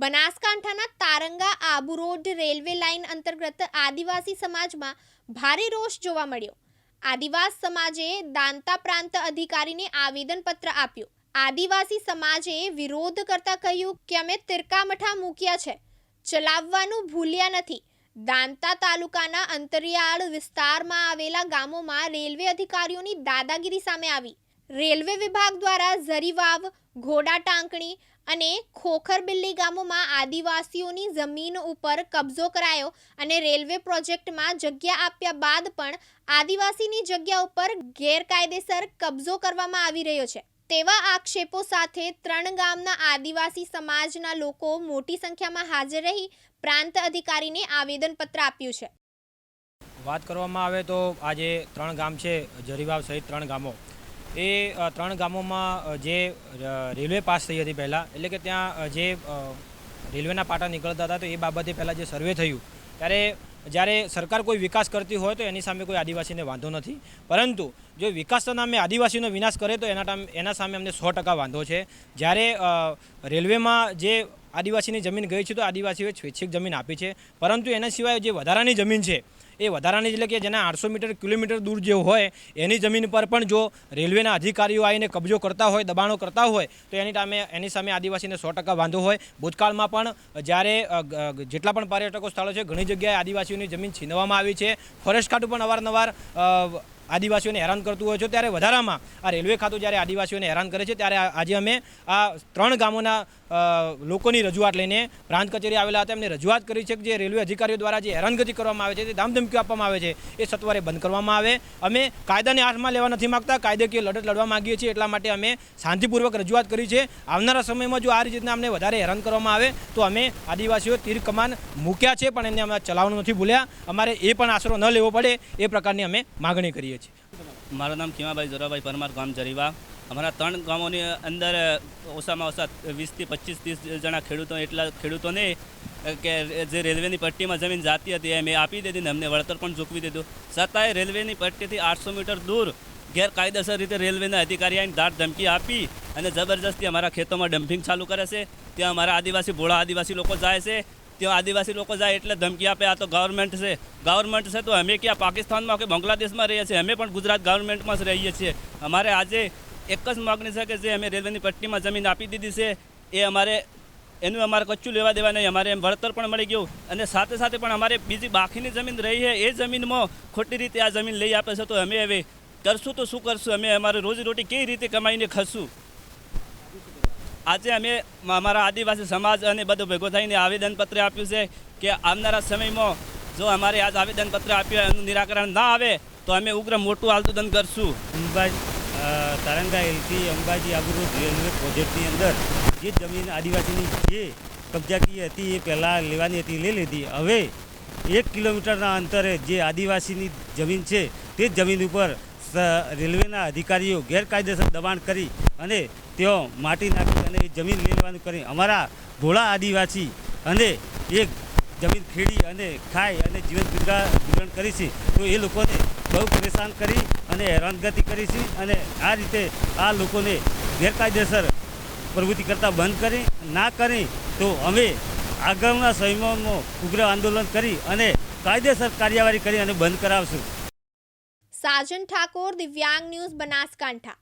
બનાસકાંઠાના Taranga, Abu road, railway line અંતર્ગત આદિવાસી સમાજમાં ભારે રોષ જોવા મળ્યો. આદિવાસ સમાજે દાંતા પ્રાંત અધિકારીને આવેદનપત્ર આપ્યું. આદિવાસી સમાજે વિરોધ કરતા કહ્યું કે અમે તિરકામઠા મૂક્યા છે. ચલાવવાનું ભૂલ્યા નથી. દાંતા તાલુકાના અંતરિયાળ વિસ્તારમાં આવેલા ગામોમાં રેલવે અધિકારીઓની દાદાગીરી સામે આવી. રેલવે વિભાગ દ્વારા ઝરીવાવ, ઘોડા ટાંકણી અને ખોખરબિલ્લી ગામોમાં આદિવાસીઓની જમીન ઉપર કબજો કરાયો અને રેલવે પ્રોજેક્ટમાં જગ્યા આપ્યા બાદ પણ આદિવાસીની જગ્યા ઉપર ગેરકાયદેસર કબજો કરવામાં આવી રહ્યો છે. તેવા આક્ષેપો સાથે ત્રણ ગામના આદિવાસી સમાજના લોકો મોટી સંખ્યામાં હાજર રહી પ્રાંત અધિકારીને આવેદનપત્ર આપ્યું છે. વાત કરવામાં આવે તો આજે ત્રણ ગામ છે જરીવાવ સહિત ત્રણ ગામો. એ ત્રણ ગામોમાં જે રેલવે પાસ થઈ હતી પહેલાં, એટલે કે ત્યાં જે રેલવેના પાટા નીકળતા હતા, તો એ બાબતે પહેલાં જે સર્વે થયું, ત્યારે જ્યારે સરકાર કોઈ વિકાસ કરતી હોય, તો એની સામે કોઈ આદિવાસીને વાંધો નથી. પરંતુ, જો વિકાસના નામે આદિવાસીનો વિનાશ કરે, તો એના ટાઈમ, એના સામે અમને સો ટકા વાંધો છે. જ્યારે રેલવેમાં જે આદિવાસીની જમીન ગઈ છે, તો આદિવાસીઓએ સ્વૈચ્છિક જમીન આપી છે. પરંતુ એના સિવાય જે વધારાની જમીન છે એ વધારાની એટલે કે જેના આઠસો મીટર કિલોમીટર દૂર જે હોય, એની જમીન પર પણ જો રેલવેના અધિકારીઓ આવીને કબજો કરતા હોય, દબાણો કરતા હોય, તો એની સામે એની સામે આદિવાસીને સો ટકા વાંધો હોય. ભૂતકાળમાં પણ જ્યારે જેટલા પણ પર્યટકો સ્થળો છે, ઘણી જગ્યાએ આદિવાસીઓની જમીન છીનવામાં આવી છે. ફોરેસ્ટ ખાતું પણ અવારનવાર આદિવાસીઓને હેરાન કરતું હોય છે, ત્યારે વધારામાં આ રેલવે ખાતું જ્યારે આદિવાસીઓને હેરાન કરે છે, ત્યારે આજે અમે આ ત્રણ ગામોના લોકોની રજૂઆત લઈને પ્રાંત કચેરી આવેલા હતા. એમને રજૂઆત કરી છે કે જે રેલવે અધિકારીઓ દ્વારા જે હેરાનગતિ કરવામાં આવે છે તે ધામધમકીઓ આપવામાં આવે છે, એ સત્વરે બંધ કરવામાં આવે. અમે કાયદાને હાથમાં લેવા નથી માગતા, કાયદાકીય લડત લડવા માગીએ છીએ, એટલા માટે અમે શાંતિપૂર્વક રજૂઆત કરી છે. આવનારા સમયમાં જો આ રીતના અમને વધારે હેરાન કરવામાં આવે, તો અમે આદિવાસીઓ તીર કમાન મૂક્યા છે, પણ એને અમે ચલાવવાનું નથી ભૂલ્યા. અમારે એ પણ આશરો ન લેવો પડે, એ પ્રકારની અમે માગણી કરીએ છીએ. મારું નામ ખીમાભાઈ જોરાભાઈ પરમાર, ગામ જરીવા. અમારા ત્રણ ગામોની અંદર ઓછામાં ઓછા વીસથી પચીસ, ત્રીસ જણા ખેડૂતો, એટલા ખેડૂતોને કે જે રેલવેની પટ્ટીમાં જમીન જાતી હતી એ મેં આપી દીધી ને અમને વળતર પણ ચૂકવી દીધું. છતાંય રેલવેની પટ્ટીથી આઠસો મીટર દૂર ગેરકાયદેસર રીતે રેલવેના અધિકારી આવીને દાટ ધમકી આપી અને જબરજસ્તી અમારા ખેતોમાં ડમ્પિંગ ચાલુ કરે છે. ત્યાં અમારા આદિવાસી, ભોળા આદિવાસી લોકો જાય છે. ત્યાં આદિવાસી લોકો જાય એટલે ધમકી આપે, આ તો ગવર્મેન્ટ છે. ગવર્મેન્ટ છે તો અમે ક્યાં પાકિસ્તાનમાં કે બાંગ્લાદેશમાં રહીએ છીએ? અમે પણ ગુજરાત ગવર્મેન્ટમાં જ રહીએ છીએ. અમારે આજે એક જ માગણી છે કે જે અમે રેલવેની પટ્ટીમાં જમીન આપી દીધી છે, એ અમારે એનું અમારે કચ્છું લેવા દેવા નહીં, અમારે એમ વળતર પણ મળી ગયું. અને સાથે સાથે પણ અમારે બીજી બાકીની જમીન રહી છે, એ જમીનમાં ખોટી રીતે આ જમીન લઈ આપે છે, તો અમે હવે કરશું તો શું કરશું? અમે અમારી રોજીરોટી કેવી રીતે કમાઈને ખશું આજે અમે અમારા આદિવાસી સમાજ અને બધું ભેગો થઈને આવેદનપત્ર આપ્યું છે કે આવનારા સમયમાં જો અમારે આજ આવેદનપત્ર આપ્યું એનું નિરાકરણ ના આવે, તો અમે ઉગ્ર મોટું આંદોલન કરશું. અંબાજી તારંગા હિલથી અંબાજી આબુરોડ રેલવે પ્રોજેક્ટની અંદર જે જમીન આદિવાસીની જે કબજાકી હતી એ પહેલાં લેવાની હતી, લઈ લીધી. હવે એક કિલોમીટરના અંતરે જે આદિવાસીની જમીન છે તે જમીન ઉપર રેલવેના અધિકારીઓ ગેરકાયદેસર દબાણ કરી અને તેઓ માટી નાખી અને જમીન લેવાનું કરી. અમારા ભોળા આદિવાસી અને એક જમીન ખેડી અને ખાઈ અને જીવન ગુજરા ગુજરણ કરી છે. તો એ લોકોને બહુ પરેશાન કરી અને હેરાનગતિ કરી છે અને આ રીતે આ લોકોને ગેરકાયદેસર પ્રવૃત્તિ કરતાં બંધ કરી. ના કરી તો અમે આગળના સમયમાં ઉગ્ર આંદોલન કરી અને કાયદેસર કાર્યવાહી કરી અને બંધ કરાવશું. સાજન ઠાકોર દિવ્યાંગ ન્યૂઝ બનાસકાંઠા.